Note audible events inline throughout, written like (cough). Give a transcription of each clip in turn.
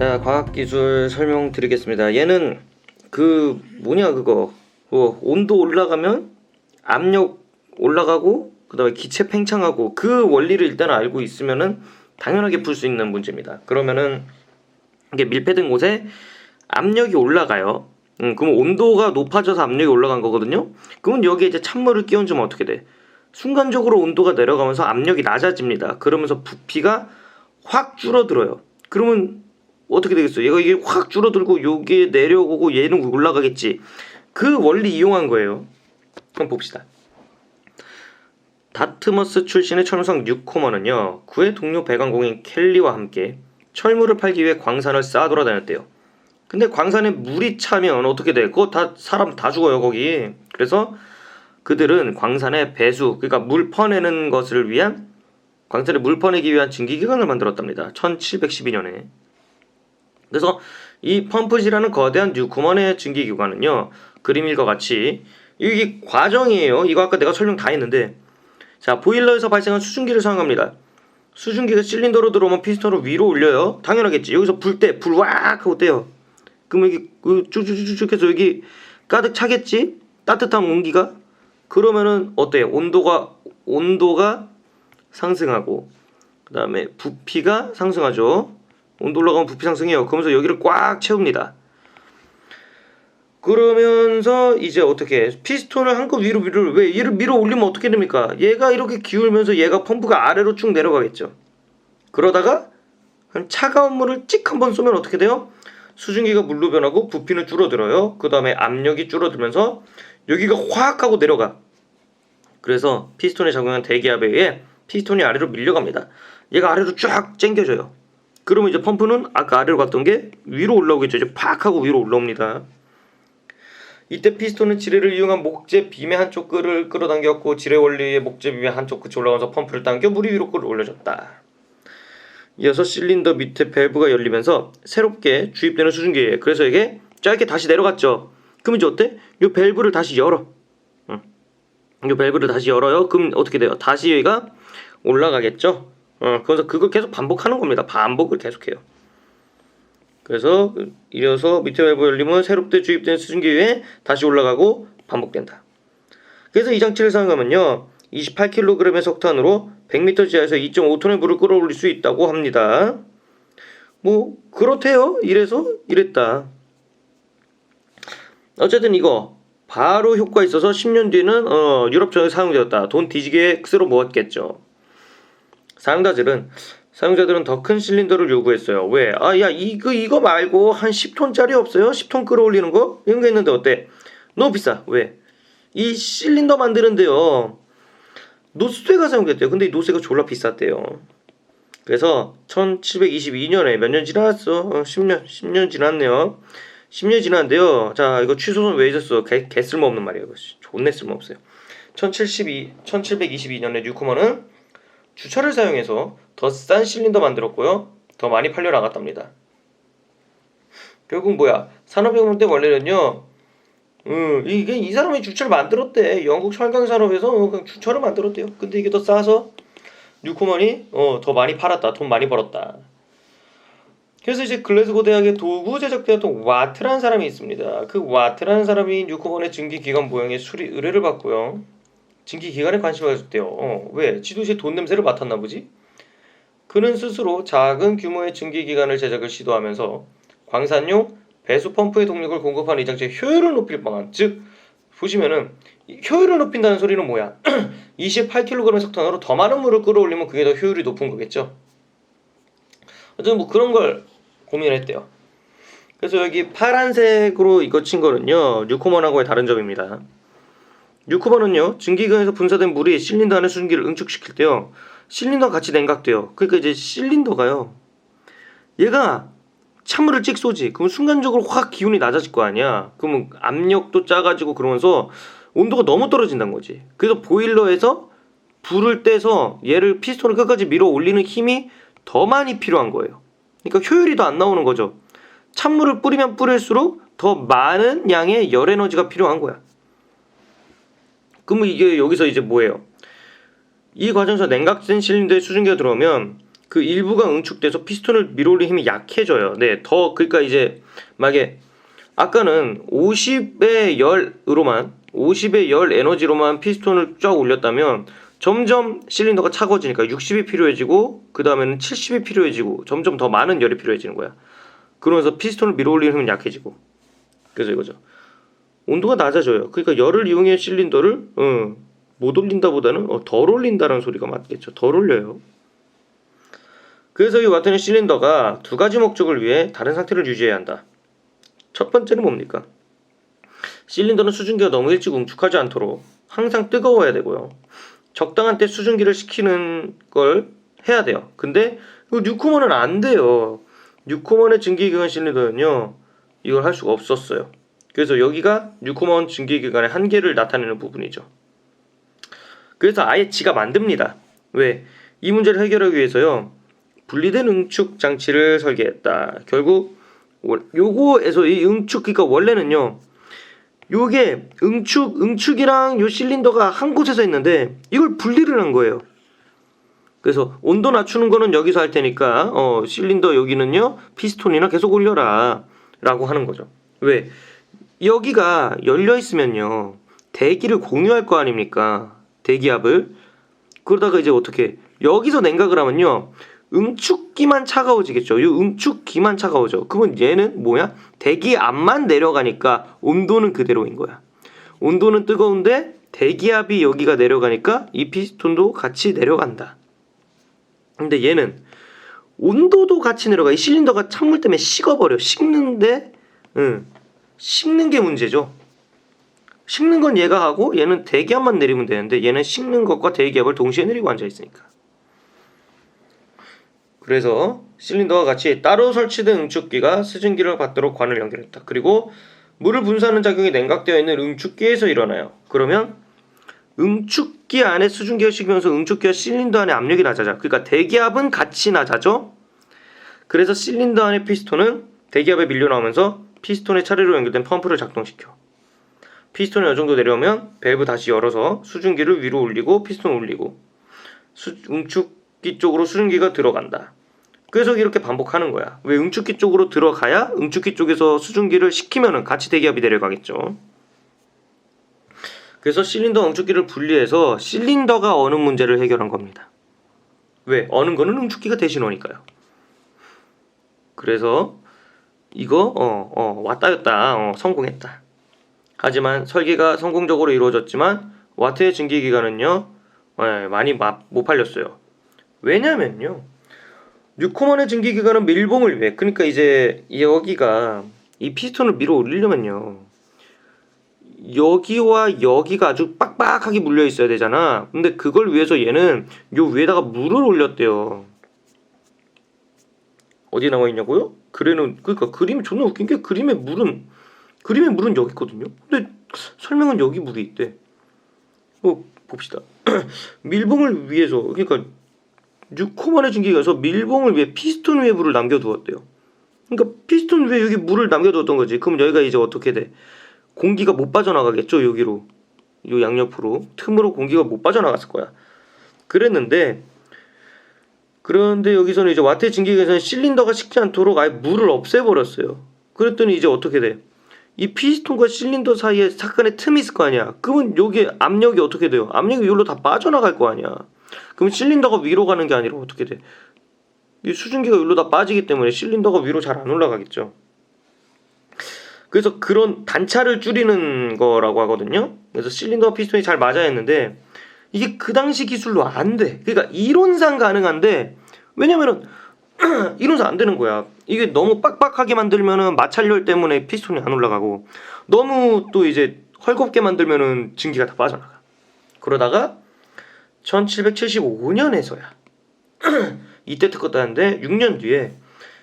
자, 과학기술 설명드리겠습니다. 얘는 그 뭐냐 그거 뭐 온도 올라가면 압력 올라가고 그다음에 기체 팽창하고 그 원리를 일단 알고 있으면은 당연하게 풀 수 있는 문제입니다. 그러면은 이게 밀폐된 곳에 압력이 올라가요. 음, 그럼 온도가 높아져서 압력이 올라간 거거든요. 그러면 여기에 이제 찬물을 끼얹으면 어떻게 돼? 순간적으로 온도가 내려가면서 압력이 낮아집니다. 그러면서 부피가 확 줄어들어요. 그러면 어떻게 되겠어요? 얘가 이게 확 줄어들고 여기에 내려오고 얘는 올라가겠지. 그 원리 이용한 거예요. 한번 봅시다. 다트머스 출신의 철무상 뉴코먼은요, 그의 동료 배관공인 켈리와 함께 철물을 팔기 위해 광산을 쌓아 돌아다녔대요. 근데 광산에 물이 차면 어떻게 돼? 그거 다 사람 다 죽어요 거기. 그래서 그들은 광산에 배수, 그러니까 물 퍼내는 것을 위한 광산에 물 퍼내기 위한 증기기관을 만들었답니다. 1712년에. 그래서 이 펌프지라는 거대한 뉴코먼의 증기기관은요 그림일과 같이 이게 과정이에요. 이거 아까 내가 설명 다 했는데 자 보일러에서 발생한 수증기를 사용합니다. 수증기가 실린더로 들어오면 피스톤을 위로 올려요. 당연하겠지. 여기서 불 때 불왁 하고 떼요. 그러면 이게 그 쭉쭉쭉쭉 해서 여기 가득 차겠지? 따뜻한 온기가 그러면은 어때? 온도가 온도가 상승하고 그 다음에 부피가 상승하죠. 온도 올라가면 부피 상승해요. 그러면서 여기를 꽉 채웁니다. 그러면서 이제 어떻게 피스톤을 한껏 위로 위로 왜 얘를 밀어 올리면 어떻게 됩니까? 얘가 이렇게 기울면서 얘가 펌프가 아래로 쭉 내려가겠죠. 그러다가 한 차가운 물을 찍 한번 쏘면 어떻게 돼요? 수증기가 물로 변하고 부피는 줄어들어요. 그 다음에 압력이 줄어들면서 여기가 확 하고 내려가. 그래서 피스톤에 작용한 대기압에 의해 피스톤이 아래로 밀려갑니다. 얘가 아래로 쫙 땡겨져요. 그러면 이제 펌프는 아까 아래로 갔던 게 위로 올라오겠죠. 이제 팍 하고 위로 올라옵니다. 이때 피스톤은 지뢰를 이용한 목재 빔의 한쪽 끌을 끌어당겼고 지뢰 원리의 목재 빔의 한쪽 끝이 올라가면서 펌프를 당겨 물이 위로 끌어올려졌다. 이어서 실린더 밑에 밸브가 열리면서 새롭게 주입되는 수증기에 그래서 이게 짧게 다시 내려갔죠. 그럼 이제 어때? 이 밸브를 다시 열어. 응. 이 밸브를 다시 열어요. 그럼 어떻게 돼요? 다시 얘가 올라가겠죠. 어, 그래서 그걸 계속 반복하는 겁니다. 반복을 계속해요. 그래서 이어서 밑에 밸브 열리면 새롭게 주입된 수증기 위에 다시 올라가고 반복된다. 그래서 이 장치를 사용하면요. 28kg의 석탄으로 100m 지하에서 2.5톤의 물을 끌어올릴 수 있다고 합니다. 뭐 그렇대요. 이래서 이랬다. 어쨌든 이거 바로 효과 있어서 10년 뒤는 어, 유럽전에 사용되었다. 돈 뒤지게 쓸어 모았겠죠. 사용자들은 사용자들은 더 큰 실린더를 요구했어요. 왜? 아, 야, 이거, 이거 말고 한 10톤짜리 없어요? 10톤 끌어올리는 거? 이런 거 있는데 어때? 너무 비싸. 왜? 이 실린더 만드는데요. 노스쇠가 사용됐대요. 근데 이 노스쇠가 졸라 비쌌대요. 그래서 1722년에 몇 년 지났어? 어, 10년, 10년 지났네요. 10년 지났는데요. 자, 이거 취소는 왜 잊었어? 개, 개 쓸모없는 말이에요. 존내 쓸모없어요. 1712, 1722년에 뉴코먼은 주철을 사용해서 더 싼 실린더 만들었고요. 더 많이 팔려 나갔답니다. 결국 뭐야? 산업혁명 때 원래는요. 음, 이게 이 사람이 주철을 만들었대. 영국 철강 산업에서 그냥 주철을 만들었대요. 근데 이게 더 싸서 뉴코먼이 어, 더 많이 팔았다. 돈 많이 벌었다. 그래서 이제 글래스고 대학의 도구 제작대였던 와트라는 사람이 있습니다. 그 와트라는 사람이 뉴코먼의 증기 기관 모형의 수리 의뢰를 받고요. 증기 기관에 관심을 가졌대요. 어, 왜? 지도시에 돈 냄새를 맡았나 보지? 그는 스스로 작은 규모의 증기 기관을 제작을 시도하면서 광산용 배수 펌프의 동력을 공급하는 이 장치의 효율을 높일 방안, 즉 보시면은 이 효율을 높인다는 소리는 뭐야? (clears throat) 28kg의 석탄으로 더 많은 물을 끌어올리면 그게 더 효율이 높은 거겠죠. 어쨌든 뭐 그런 걸 고민을 했대요. 그래서 여기 파란색으로 이거 친 거는요 뉴코먼하고의 다른 점입니다. 뉴코먼은요 증기관에서 분사된 물이 실린더 안에 수증기를 응축시킬 때요 실린더가 같이 냉각돼요. 그러니까 이제 실린더가요 얘가 찬물을 찍 쏘지. 그럼 순간적으로 확 기온이 낮아질 거 아니야. 그러면 압력도 작아지고 그러면서 온도가 너무 떨어진다는 거지. 그래서 보일러에서 불을 떼서 얘를 피스톤을 끝까지 밀어 올리는 힘이 더 많이 필요한 거예요. 그러니까 효율이 더 안 나오는 거죠. 찬물을 뿌리면 뿌릴수록 더 많은 양의 열 에너지가 필요한 거야. 그러면 이게 여기서 이제 뭐예요? 이 과정에서 냉각된 실린더에 수증기가 들어오면 그 일부가 응축돼서 피스톤을 밀어올리는 힘이 약해져요. 네, 더 그러니까 이제 만약에 아까는 50의 열으로만 50의 열 에너지로만 피스톤을 쫙 올렸다면 점점 실린더가 차가워지니까 60이 필요해지고 그 다음에는 70이 필요해지고 점점 더 많은 열이 필요해지는 거야. 그러면서 피스톤을 밀어올리는 힘은 약해지고 그래서 이거죠. 온도가 낮아져요. 그러니까 열을 이용해 실린더를 어, 못 올린다보다는 어, 덜 올린다는 소리가 맞겠죠. 덜 올려요. 그래서 이 와트는 실린더가 두 가지 목적을 위해 다른 상태를 유지해야 한다. 첫 번째는 뭡니까? 실린더는 수증기가 너무 일찍 응축하지 않도록 항상 뜨거워야 되고요. 적당한 때 수증기를 식히는 걸 해야 돼요. 근데 이 뉴코먼은 안 돼요. 뉴코먼의 증기기관 실린더는요. 이걸 할 수가 없었어요. 그래서 여기가 뉴코먼 증기기관의 한계를 나타내는 부분이죠. 그래서 아예 지가 만듭니다. 왜? 이 문제를 해결하기 위해서요. 분리된 응축 장치를 설계했다. 결국 월- 요거에서 이 응축 그러니까 원래는요. 요게 응축 응축이랑 요 실린더가 한 곳에서 있는데 이걸 분리를 한 거예요. 그래서 온도 낮추는 거는 여기서 할 테니까 어 실린더 여기는요 피스톤이나 계속 올려라 라고 하는 거죠. 왜 여기가 열려 있으면요 대기를 공유할 거 아닙니까 대기압을 그러다가 이제 어떻게 여기서 냉각을 하면요 응축기만 차가워지겠죠. 이 응축기만 차가워져. 그러면 얘는 뭐야? 대기압만 내려가니까 온도는 그대로인 거야. 온도는 뜨거운데 대기압이 여기가 내려가니까 이 피스톤도 같이 내려간다. 근데 얘는 온도도 같이 내려가. 이 실린더가 찬물 때문에 식어버려. 식는데, 응, 식는 게 문제죠. 식는 건 얘가 하고 얘는 대기압만 내리면 되는데 얘는 식는 것과 대기압을 동시에 내리고 앉아 있으니까. 그래서 실린더와 같이 따로 설치된 응축기가 수증기를 받도록 관을 연결했다. 그리고 물을 분사하는 작용이 냉각되어 있는 응축기에서 일어나요. 그러면 응축기 안에 수증기가 식으면서 응축기와 실린더 안에 압력이 낮아져. 그러니까 대기압은 같이 낮아져. 그래서 실린더 안의 피스톤은 대기압에 밀려 나오면서 피스톤의 차례로 연결된 펌프를 작동시켜. 피스톤이 어느 정도 내려오면 밸브 다시 열어서 수증기를 위로 올리고 피스톤 올리고 수, 응축기 쪽으로 수증기가 들어간다. 그래서 이렇게 반복하는 거야. 왜 응축기 쪽으로 들어가야 응축기 쪽에서 수증기를 식히면은 같이 대기압이 내려가겠죠. 그래서 실린더 응축기를 분리해서 실린더가 어는 문제를 해결한 겁니다. 왜? 어는 거는 응축기가 대신 오니까요. 그래서 이거 어, 어, 왔다였다 어, 성공했다. 하지만 설계가 성공적으로 이루어졌지만 와트의 증기 기간은요 예, 많이 마- 못 팔렸어요. 왜냐면요 뉴코먼의 증기 기간은 밀봉을 위해 그러니까 이제 여기가 이 피스톤을 밀어 올리려면요 여기와 여기가 아주 빡빡하게 물려 있어야 되잖아. 근데 그걸 위해서 얘는 요 위에다가 물을 올렸대요. 어디 나와 있냐고요? 그래는 그러니까 그림이 존나 웃긴 게 그림의 물은 그림의 물은 여기 있거든요. 근데 설명은 여기 물이 있대. 어 봅시다. (clears throat) 밀봉을 위해서 그러니까 뉴코먼의 증기가서 밀봉을 위해 피스톤 물을 남겨두었대요. 그러니까 피스톤 위에 여기 물을 남겨두었던 거지. 그럼 여기가 이제 어떻게 돼? 공기가 못 빠져나가겠죠 여기로 요 양옆으로 틈으로 공기가 못 빠져나갔을 거야. 그랬는데 그런데 여기서는 이제 와트의 증기기에서는 실린더가 식지 않도록 아예 물을 없애버렸어요. 그랬더니 이제 어떻게 돼? 이 피스톤과 실린더 사이에 잠깐의 틈이 있을 거 아니야. 그러면 여기 압력이 어떻게 돼요? 압력이 여기로 다 빠져나갈 거 아니야. 그럼 실린더가 위로 가는 게 아니라 어떻게 돼? 이 수증기가 여기로 다 빠지기 때문에 실린더가 위로 잘 안 올라가겠죠. 그래서 그런 단차를 줄이는 거라고 하거든요. 그래서 실린더와 피스톤이 잘 맞아야 했는데 이게 그 당시 기술로 안 돼. 그러니까 이론상 가능한데 왜냐면은 (clears throat) 이론상 안 되는 거야. 이게 너무 빡빡하게 만들면은 마찰열 때문에 피스톤이 안 올라가고 너무 또 이제 헐겁게 만들면은 증기가 다 빠져나가. 그러다가 1775년에서야 (clears throat) 이때 특허 따는데 6년 뒤에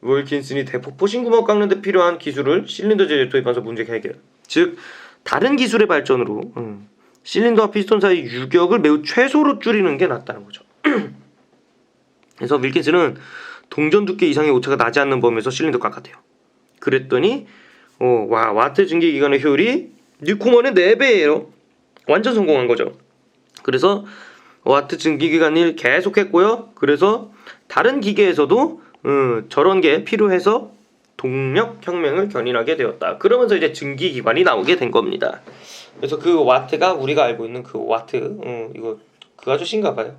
윌킨슨이 대폭포 신구멍 깎는 데 필요한 기술을 실린더 제조에 도입하면서 문제 해결. 즉 다른 기술의 발전으로 음, 실린더와 피스톤 사이 유격을 매우 최소로 줄이는 게 낫다는 거죠. 그래서 윌킨슨은 동전 두께 이상의 오차가 나지 않는 범위에서 실린더 깎았대요. 그랬더니 어, 와 와트 증기 기관의 효율이 뉴코먼의 4배예요. 완전 성공한 거죠. 그래서 와트 증기 기관을 계속했고요. 그래서 다른 기계에서도 음, 저런 게 필요해서 동력 혁명을 견인하게 되었다. 그러면서 이제 증기 기관이 나오게 된 겁니다. 그래서 그 와트가 우리가 알고 있는 그 와트, 음, 이거 그 아저씨인가 봐요.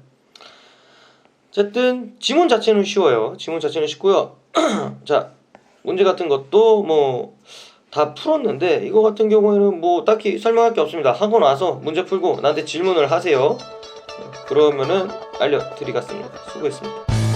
어쨌든 지문 자체는 쉬워요. 지문 자체는 쉽고요. (clears throat) 자 문제 같은 것도 뭐 다 풀었는데 이거 같은 경우에는 뭐 딱히 설명할 게 없습니다. 하고 나서 문제 풀고 나한테 질문을 하세요. 그러면은 알려드리겠습니다. 수고했습니다.